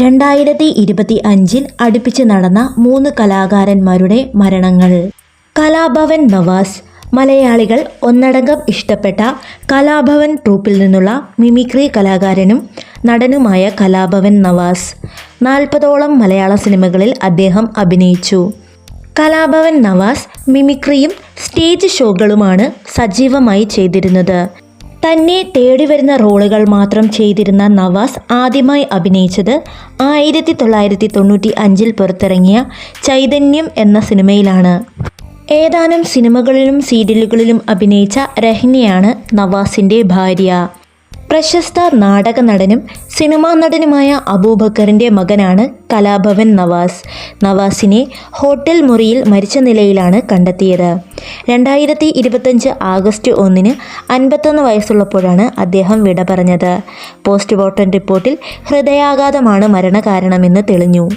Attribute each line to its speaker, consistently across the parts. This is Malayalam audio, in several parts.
Speaker 1: രണ്ടായിരത്തി ഇരുപത്തി അഞ്ചിൽ അടുപ്പിച്ച് നടന്ന മൂന്ന് കലാകാരന്മാരുടെ മരണങ്ങൾ. കലാഭവൻ നവാസ് മലയാളികൾ ഒന്നടങ്കം ഇഷ്ടപ്പെട്ട കലാഭവൻ ട്രൂപ്പിൽ നിന്നുള്ള മിമിക്രി കലാകാരനും നടനുമായ കലാഭവൻ നവാസ്. നാൽപ്പതോളം മലയാള സിനിമകളിൽ അദ്ദേഹം അഭിനയിച്ചു. കലാഭവൻ നവാസ് മിമിക്രിയും സ്റ്റേജ് ഷോകളുമാണ് സജീവമായി ചെയ്തിരുന്നത്. തന്നെ തേടി വരുന്ന റോളുകൾ മാത്രം ചെയ്തിരുന്ന നവാസ് ആദ്യമായി അഭിനയിച്ചത് ആയിരത്തി തൊള്ളായിരത്തി തൊണ്ണൂറ്റി അഞ്ചിൽ പുറത്തിറങ്ങിയ ചൈതന്യം എന്ന സിനിമയിലാണ്. ഏതാനും സിനിമകളിലും സീരിയലുകളിലും അഭിനയിച്ച രഹ്നയാണ് നവാസിന്റെ ഭാര്യ. പ്രശസ്ത നാടക നടനും സിനിമാ നടനുമായ അബൂബക്കറിന്റെ മകനാണ് കലാഭവൻ നവാസ്. നവാസിനെ ഹോട്ടൽ മുറിയിൽ മരിച്ച നിലയിലാണ് കണ്ടെത്തിയത്. രണ്ടായിരത്തി ഇരുപത്തഞ്ച് ആഗസ്റ്റ് ഒന്നിന് അൻപത്തൊന്ന് വയസ്സുള്ളപ്പോഴാണ് അദ്ദേഹം വിട പറഞ്ഞത്. പോസ്റ്റ്മോർട്ടം റിപ്പോർട്ടിൽ ഹൃദയാഘാതമാണ് മരണകാരണമെന്ന് തെളിഞ്ഞു.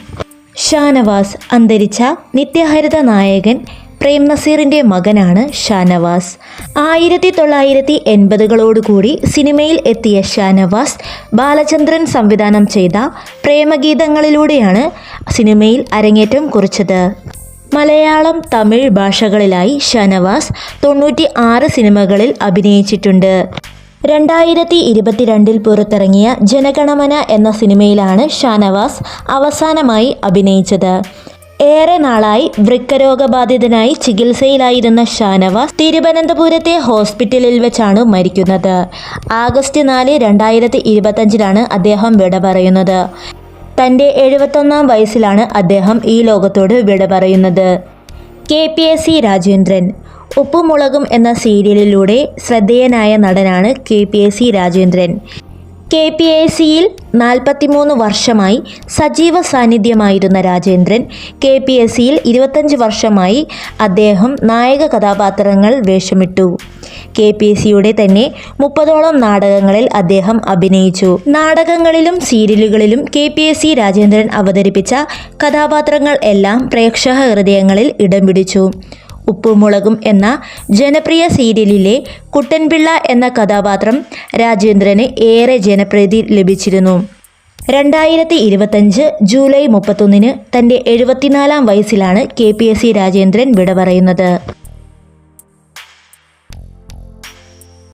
Speaker 1: ഷാനവാസ് അന്തരിച്ച നിത്യഹരിത നായകൻ പ്രേം നസീറിന്റെ മകനാണ് ഷാനവാസ്. ആയിരത്തി തൊള്ളായിരത്തി എൺപതുകളോടുകൂടി സിനിമയിൽ എത്തിയ ഷാനവാസ് ബാലചന്ദ്രൻ സംവിധാനം ചെയ്ത പ്രേമഗീതങ്ങളിലൂടെയാണ് സിനിമയിൽ അരങ്ങേറ്റം കുറിച്ചത്. മലയാളം തമിഴ് ഭാഷകളിലായി ഷാനവാസ് തൊണ്ണൂറ്റി ആറ് സിനിമകളിൽ അഭിനയിച്ചിട്ടുണ്ട്. രണ്ടായിരത്തി ഇരുപത്തിരണ്ടിൽ പുറത്തിറങ്ങിയ ജനഗണമന എന്ന സിനിമയിലാണ് ഷാനവാസ് അവസാനമായി അഭിനയിച്ചത്. ഏറെ നാളായി വൃക്കരോഗബാധിതനായി ചികിത്സയിലായിരുന്ന ഷാനവാസ് തിരുവനന്തപുരത്തെ ഹോസ്പിറ്റലിൽ വെച്ചാണ് മരിക്കുന്നത്. ആഗസ്റ്റ് നാല് രണ്ടായിരത്തി ഇരുപത്തഞ്ചിലാണ് അദ്ദേഹം വിട പറയുന്നത്. തന്റെ എഴുപത്തൊന്നാം വയസ്സിലാണ് അദ്ദേഹം ഈ ലോകത്തോട് വിട പറയുന്നത്. K P S C Rajendran ഉപ്പുമുളകും എന്ന സീരിയലിലൂടെ ശ്രദ്ധേയനായ നടനാണ് K P S C Rajendran. K P A സിയിൽ നാൽപ്പത്തിമൂന്ന് വർഷമായി സജീവ സാന്നിധ്യമായിരുന്ന രാജേന്ദ്രൻ കെ പി എസ് സിയിൽ ഇരുപത്തഞ്ച് വർഷമായി അദ്ദേഹം നായക കഥാപാത്രങ്ങൾ വേഷമിട്ടു. കെ പി എസ് സിയുടെ തന്നെ മുപ്പതോളം നാടകങ്ങളിൽ അദ്ദേഹം അഭിനയിച്ചു. നാടകങ്ങളിലും സീരിയലുകളിലും K P S C Rajendran അവതരിപ്പിച്ച കഥാപാത്രങ്ങൾ എല്ലാം പ്രേക്ഷക ഹൃദയങ്ങളിൽ ഇടം പിടിച്ചു. ഉപ്പുമുളകും എന്ന ജനപ്രിയ സീരിയലിലെ കുട്ടൻപിള്ള എന്ന കഥാപാത്രം രാജേന്ദ്രന് ഏറെ ജനപ്രീതി ലഭിച്ചിരുന്നു. രണ്ടായിരത്തി ഇരുപത്തഞ്ച് ജൂലൈ മുപ്പത്തൊന്നിന് തന്റെ എഴുപത്തിനാലാം വയസ്സിലാണ് K P S C Rajendran വിട പറയുന്നത്.